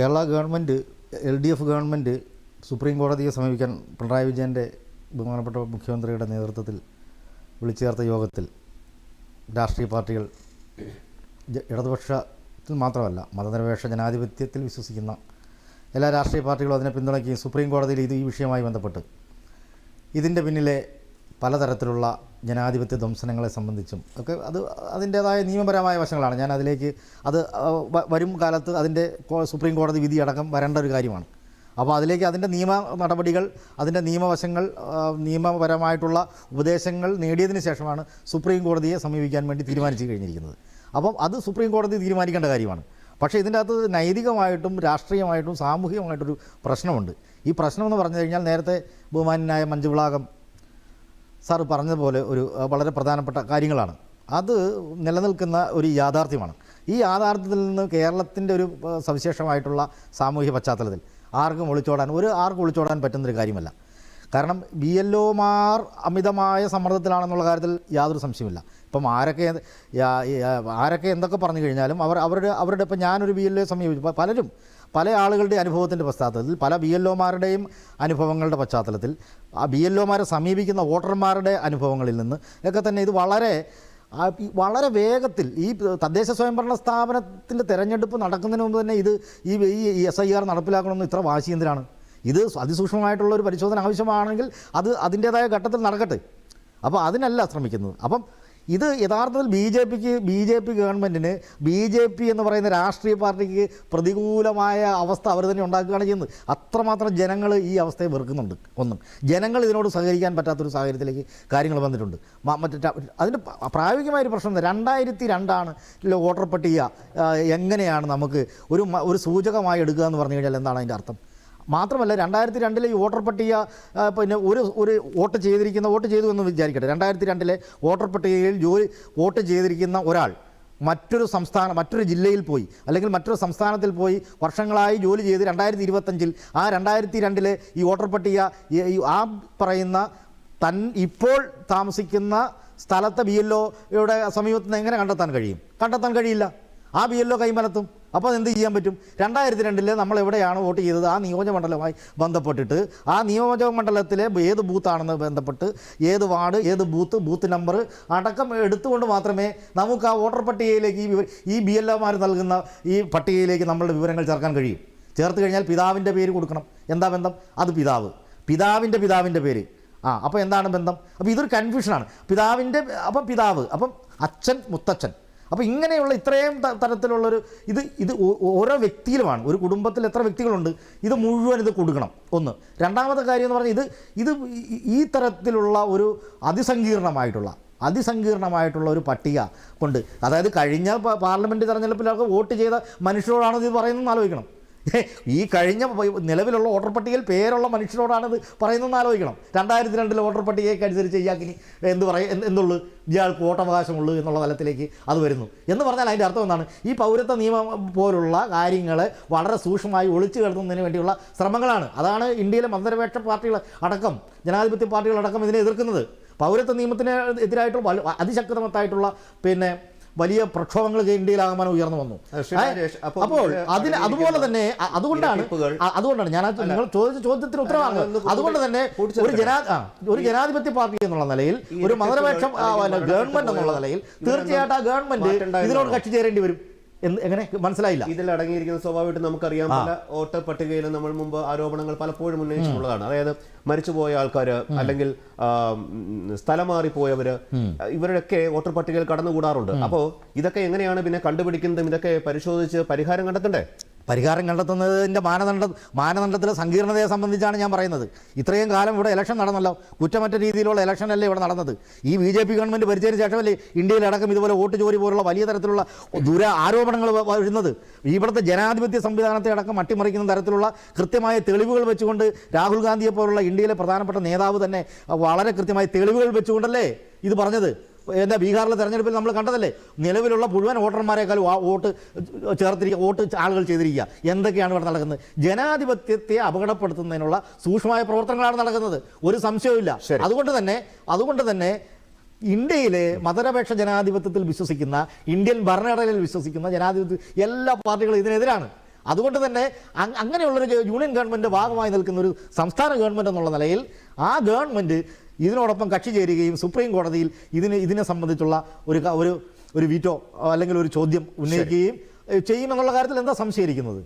Kerala government L D F government supreme കോടതിയെ സമീപിക്കാൻ പിണറായി വിജയന്റെ ബഹുമാനപ്പെട്ട മുഖ്യമന്ത്രിയുടെ നേതൃത്വത്തിൽ വിളിച്ചു ചേർത്ത യോഗത്തിൽ രാഷ്ട്രീയ പാർട്ടികൾ ഇടതുപക്ഷത്തിൽ മാത്രമല്ല മതനിരപേക്ഷ ജനാധിപത്യത്തിൽ വിശ്വസിക്കുന്ന എല്ലാ രാഷ്ട്രീയ പാർട്ടികളും അതിനെ പിന്തുണയ്ക്കുകയും സുപ്രീം കോടതിയിൽ ഇത് ഈ വിഷയവുമായി ബന്ധപ്പെട്ട്. ഇതിന്റെ പിന്നിലെ പലതരത്തിലുള്ള ജനാധിപത്യ ധ്വംസനങ്ങളെ സംബന്ധിച്ചും ഒക്കെ അത് അതിന്റേതായ നിയമപരമായ വശങ്ങളാണ്. ഞാൻ അതിലേക്ക് അത് വരും കാലത്ത് അതിന്റെ സുപ്രീം കോടതി വിധി അടക്കം വരേണ്ട ഒരു കാര്യമാണ്. അപ്പോൾ അതിലേക്ക് അതിന്റെ നിയമ നടപടികൾ അതിന്റെ നിയമവശങ്ങൾ നിയമപരമായിട്ടുള്ള ഉപദേശങ്ങൾ നേടിയതിന് ശേഷമാണ് സുപ്രീം കോടതിയെ സമീപിക്കാൻ വേണ്ടി തീരുമാനിച്ചു കഴിഞ്ഞിരിക്കുന്നത്. അപ്പം അത് സുപ്രീം കോടതി തീരുമാനിക്കേണ്ട കാര്യമാണ്. പക്ഷേ ഇതിന്റെ അകത്ത് നൈതികമായിട്ടും രാഷ്ട്രീയമായിട്ടും സാമൂഹികമായിട്ടൊരു പ്രശ്നമുണ്ട്. ഈ പ്രശ്നമെന്ന് പറഞ്ഞു കഴിഞ്ഞാൽ നേരത്തെ ബഹുമാനായ മഞ്ജുവിളാകം സാർ പറഞ്ഞതുപോലെ ഒരു വളരെ പ്രധാനപ്പെട്ട കാര്യങ്ങളാണ്. അത് നിലനിൽക്കുന്ന ഒരു യാഥാർത്ഥ്യമാണ്. ഈ യാഥാർത്ഥ്യത്തിൽ നിന്ന് കേരളത്തിന്റെ ഒരു സവിശേഷമായിട്ടുള്ള സാമൂഹ്യ പശ്ചാത്തലത്തിൽ ആർക്കും ഒളിച്ചോടാൻ ഒരു ആർക്കും ഒളിച്ചോടാൻ പറ്റുന്നൊരു കാര്യമല്ല. കാരണം ബി എൽ ഒമാർ അമിതമായ സമ്മർദ്ദത്തിലാണെന്നുള്ള കാര്യത്തിൽ യാതൊരു സംശയമില്ല ഇപ്പം ആരൊക്കെ ആരൊക്കെ എന്തൊക്കെ പറഞ്ഞു കഴിഞ്ഞാലും അവർ അവരുടെ അവരുടെ ഇപ്പം ഞാനൊരു ബി എൽ എ സമീപിച്ചു. പലരും പല ആളുകളുടെ അനുഭവത്തിന്റെ പശ്ചാത്തലത്തിൽ പല ബി എൽ അനുഭവങ്ങളുടെ പശ്ചാത്തലത്തിൽ ആ ബി എൽ സമീപിക്കുന്ന വോട്ടർമാരുടെ അനുഭവങ്ങളിൽ നിന്ന് ഒക്കെ തന്നെ ഇത് വളരെ വളരെ വേഗത്തിൽ ഈ തദ്ദേശ സ്വയംഭരണ സ്ഥാപനത്തിന്റെ തെരഞ്ഞെടുപ്പ് നടക്കുന്നതിന് മുമ്പ് തന്നെ ഇത് ഈ ഈ എസ് ഐ ആർ നടപ്പിലാക്കണമെന്ന് ഇത്ര വാശി എന്തിനാണ്? ഇത് അതിസൂക്ഷ്മമായിട്ടുള്ള ഒരു പരിശോധന ആവശ്യമാണെങ്കിൽ അത് അതിന്റേതായ ഘട്ടത്തിൽ നടക്കട്ടെ. അപ്പോൾ അതിനല്ല ശ്രമിക്കുന്നത്. അപ്പം ഇത് യഥാർത്ഥത്തിൽ ബി ജെ പിക്ക് ബി ജെ പി ഗവൺമെന്റിന് ബി ജെ പി എന്ന് പറയുന്ന രാഷ്ട്രീയ പാർട്ടിക്ക് പ്രതികൂലമായ അവസ്ഥ അവർ തന്നെ ഉണ്ടാക്കുകയാണ് ചെയ്യുന്നത്. അത്രമാത്രം ജനങ്ങൾ ഈ അവസ്ഥയെ വെറുക്കുന്നുണ്ട്. ഒന്നും. ജനങ്ങൾ ഇതിനോട് സഹകരിക്കാൻ പറ്റാത്തൊരു സാഹചര്യത്തിലേക്ക് കാര്യങ്ങൾ വന്നിട്ടുണ്ട്. മറ്റേ അതിന്റെ പ്രായോഗികമായ പ്രായോഗികമായൊരു പ്രശ്നം? രണ്ടായിരത്തി രണ്ടാണ് വോട്ടർ പട്ടിക എങ്ങനെയാണ് നമുക്ക് ഒരു ഒരു സൂചകമായി എടുക്കുക എന്ന് പറഞ്ഞു കഴിഞ്ഞാൽ എന്താണ് അതിന്റെ അർത്ഥം? മാത്രമല്ല രണ്ടായിരത്തി രണ്ടിലെ ഈ വോട്ടർ പട്ടിക പിന്നെ ഒരു ഒരു വോട്ട് ചെയ്തിരിക്കുന്ന വോട്ട് ചെയ്തു എന്ന് വിചാരിക്കട്ടെ. രണ്ടായിരത്തി രണ്ടിലെ വോട്ടർ പട്ടികയിൽ ജോലി വോട്ട് ചെയ്തിരിക്കുന്ന ഒരാൾ മറ്റൊരു സംസ്ഥാനം മറ്റൊരു ജില്ലയിൽ പോയി അല്ലെങ്കിൽ മറ്റൊരു സംസ്ഥാനത്തിൽ പോയി വർഷങ്ങളായി ജോലി ചെയ്ത് രണ്ടായിരത്തി ഇരുപത്തഞ്ചിൽ ആ രണ്ടായിരത്തി രണ്ടിലെ ഈ വോട്ടർ പട്ടിക ആ പറയുന്ന തൻ ഇപ്പോൾ താമസിക്കുന്ന സ്ഥലത്തെ ബി എൽ ഒയുടെ സമീപത്ത് നിന്ന് എങ്ങനെ കണ്ടെത്താൻ കഴിയും? കണ്ടെത്താൻ കഴിയില്ല. ആ ബി എൽ ഒ കൈമലത്തും. അപ്പോൾ എന്ത് ചെയ്യാൻ പറ്റും? രണ്ടായിരത്തി രണ്ടിൽ നമ്മൾ എവിടെയാണ് വോട്ട് ചെയ്തത്? ആ നിയോജകമണ്ഡലവുമായി ബന്ധപ്പെട്ടിട്ട്. ആ നിയോജകമണ്ഡലത്തിലെ ഏത് ബൂത്താണെന്ന് ബന്ധപ്പെട്ട് ഏത് വാർഡ് ഏത് ബൂത്ത് ബൂത്ത് നമ്പർ അടക്കം എടുത്തുകൊണ്ട് മാത്രമേ നമുക്ക് ആ വോട്ടർ പട്ടികയിലേക്ക് ഈ ഈ ബി എൽ ഒമാർ നൽകുന്ന ഈ പട്ടികയിലേക്ക് നമ്മളുടെ വിവരങ്ങൾ ചേർക്കാൻ കഴിയും. ചേർത്ത് കഴിഞ്ഞാൽ പിതാവിന്റെ പേര് കൊടുക്കണം. എന്താ ബന്ധം? അത് പിതാവ്. പിതാവിന്റെ പിതാവിന്റെ പേര്. ആ അപ്പോൾ എന്താണ് ബന്ധം? അപ്പോൾ ഇതൊരു കൺഫ്യൂഷനാണ് പിതാവിന്റെ അപ്പം പിതാവ്. അപ്പം അച്ഛൻ മുത്തച്ഛൻ. അപ്പോൾ ഇങ്ങനെയുള്ള ഇത്രയും തരത്തിലുള്ളൊരു ഇത് ഇത് ഓരോ വ്യക്തിയിലുമാണ്. ഒരു കുടുംബത്തിൽ എത്ര വ്യക്തികളുണ്ട്? ഇത് മുഴുവൻ ഇത് കൊടുക്കണം. ഒന്ന്. രണ്ടാമത്തെ കാര്യം എന്ന് പറഞ്ഞാൽ ഇത് ഇത് ഈ- തരത്തിലുള്ള ഒരു അതിസങ്കീർണമായിട്ടുള്ള അതിസങ്കീർണമായിട്ടുള്ള ഒരു പട്ടിക കൊണ്ട് അതായത് കഴിഞ്ഞ പാർലമെന്റ് തെരഞ്ഞെടുപ്പിലൊക്കെ വോട്ട് ചെയ്ത മനുഷ്യരോടാണ് ഇത് പറയുന്നതെന്ന് ആലോചിക്കണം. ഈ കഴിഞ്ഞ നിലവിലുള്ള വോട്ടർ പട്ടികയിൽ പേരുള്ള മനുഷ്യരോടാണ് ഇത് പറയുന്നതെന്ന് ആലോചിക്കണം. രണ്ടായിരത്തി രണ്ടിലെ വോട്ടർ പട്ടികയ്ക്ക് അനുസരിച്ച് ഇയാൾക്കിനി എന്ത് പറയും എന്ത് എന്തുള്ളൂ? ഇയാൾക്ക് വോട്ടവകാശമുള്ളൂ എന്നുള്ള തലത്തിലേക്ക് അത് വരുന്നു. എന്ന് പറഞ്ഞാൽ അതിന്റെ അർത്ഥം എന്താണ്? ഈ പൗരത്വ നിയമം പോലുള്ള കാര്യങ്ങൾ വളരെ സൂക്ഷ്മമായി ഒളിച്ചു കിടത്തുന്നതിന് വേണ്ടിയുള്ള ശ്രമങ്ങളാണ്. അതാണ് ഇന്ത്യയിലെ മതനിരപേക്ഷ പാർട്ടികൾ അടക്കം ജനാധിപത്യ പാർട്ടികൾ അടക്കം ഇതിനെ എതിർക്കുന്നത്. പൗരത്വ നിയമത്തിന് എതിരായിട്ടുള്ള അതിശക്തമത്തായിട്ടുള്ള പിന്നെ വലിയ പ്രക്ഷോഭങ്ങൾ ഇന്ത്യയിലാകമാനം ഉയർന്നു വന്നു. അപ്പോൾ അതിന് അതുപോലെ തന്നെ അതുകൊണ്ടാണ് അതുകൊണ്ടാണ് ഞാൻ നിങ്ങൾ ചോദിച്ച ചോദ്യത്തിന് ഉത്തരവാണ്. അല്ല, അതുകൊണ്ട് തന്നെ ഒരു ജനാ ഒരു ജനാധിപത്യ പാർട്ടി എന്നുള്ള നിലയിൽ ഒരു മതപക്ഷം മതനിരപേക്ഷ ഗവൺമെന്റ് എന്നുള്ള നിലയിൽ തീർച്ചയായിട്ടും ആ ഗവൺമെന്റ്? ഇതിനോട് കക്ഷി ചേരേണ്ടി വരും. എന്ന് എങ്ങനെ മനസ്സിലായില്ല. ഇതിൽ അടങ്ങിയിരിക്കുന്ന സ്വാഭാവികമായിട്ട് നമുക്കറിയാം പല വോട്ടർ പട്ടികയിൽ നമ്മൾ മുമ്പ് ആരോപണങ്ങൾ പലപ്പോഴും ഉന്നയിച്ചിട്ടുള്ളതാണ്. അതായത് മരിച്ചുപോയ ആൾക്കാർ അല്ലെങ്കിൽ സ്ഥലം മാറിപ്പോയവര് ഇവരൊക്കെ വോട്ടർ പട്ടികയിൽ കടന്നുകൂടാറുണ്ട് അപ്പോൾ ഇതൊക്കെ എങ്ങനെയാണ് പിന്നെ കണ്ടുപിടിക്കുന്നതും ഇതൊക്കെ പരിശോധിച്ച് പരിഹാരം കണ്ടെത്തണ്ടേ? പരിഹാരം കണ്ടെത്തുന്നതിന്റെ മാനദണ്ഡ മാനദണ്ഡത്തിലെ സങ്കീർണതയെ സംബന്ധിച്ചാണ് ഞാൻ പറയുന്നത്. ഇത്രയും കാലം ഇവിടെ ഇലക്ഷൻ നടന്നല്ലോ. കുറ്റമറ്റ രീതിയിലുള്ള ഇലക്ഷൻ അല്ലേ ഇവിടെ നടന്നത്? ഈ ബി ജെ പി ഗവൺമെന്റ് ഭരിച്ചതിന് ശേഷമല്ലേ ഇന്ത്യയിലടക്കം ഇതുപോലെ വോട്ട് ചോരി പോലുള്ള വലിയ തരത്തിലുള്ള ദുര ആരോപണങ്ങൾ വരുന്നത്? ഇവിടുത്തെ ജനാധിപത്യ സംവിധാനത്തെ അടക്കം അട്ടിമറിക്കുന്ന തരത്തിലുള്ള കൃത്യമായ തെളിവുകൾ വെച്ചുകൊണ്ട് രാഹുൽ ഗാന്ധിയെ പോലുള്ള ഇന്ത്യയിലെ പ്രധാനപ്പെട്ട നേതാവ് തന്നെ വളരെ കൃത്യമായ തെളിവുകൾ വെച്ചുകൊണ്ടല്ലേ ഇത് പറഞ്ഞത്? എന്താ ബീഹാറിലെ തെരഞ്ഞെടുപ്പിൽ നമ്മൾ കണ്ടതല്ലേ? നിലവിലുള്ള മുഴുവൻ വോട്ടർമാരെക്കാളും ആ വോട്ട് ചേർത്തിരിക്കുക വോട്ട് ആളുകൾ ചെയ്തിരിക്കുക എന്തൊക്കെയാണ് ഇവിടെ നടക്കുന്നത്? ജനാധിപത്യത്തെ അപകടപ്പെടുത്തുന്നതിനുള്ള സൂക്ഷ്മമായ പ്രവർത്തനങ്ങളാണ് നടക്കുന്നത്. ഒരു സംശയവുമില്ല. അതുകൊണ്ട് തന്നെ അതുകൊണ്ട് തന്നെ ഇന്ത്യയിലെ മതനിരപേക്ഷ ജനാധിപത്യത്തിൽ വിശ്വസിക്കുന്ന ഇന്ത്യൻ ഭരണഘടനയിൽ വിശ്വസിക്കുന്ന ജനാധിപത്യ എല്ലാ പാർട്ടികളും ഇതിനെതിരാണ്. അതുകൊണ്ട് തന്നെ അങ്- അങ്ങനെയുള്ളൊരു യൂണിയൻ ഗവൺമെന്റ് ഭാഗമായി നിൽക്കുന്ന ഒരു സംസ്ഥാന ഗവൺമെന്റ് എന്നുള്ള നിലയിൽ ആ ഗവൺമെന്റ് ഇതിനോടൊപ്പം കക്ഷി ചേരുകയും സുപ്രീം കോടതിയിൽ ഇതിന് ഇതിനെ സംബന്ധിച്ചുള്ള ഒരു ഒരു ഒരു വീറ്റോ അല്ലെങ്കിൽ ഒരു ചോദ്യം ഉന്നയിക്കുകയും ചെയ്യുമെന്നുള്ള കാര്യത്തിൽ എന്താ സംശയിക്കുന്നത്?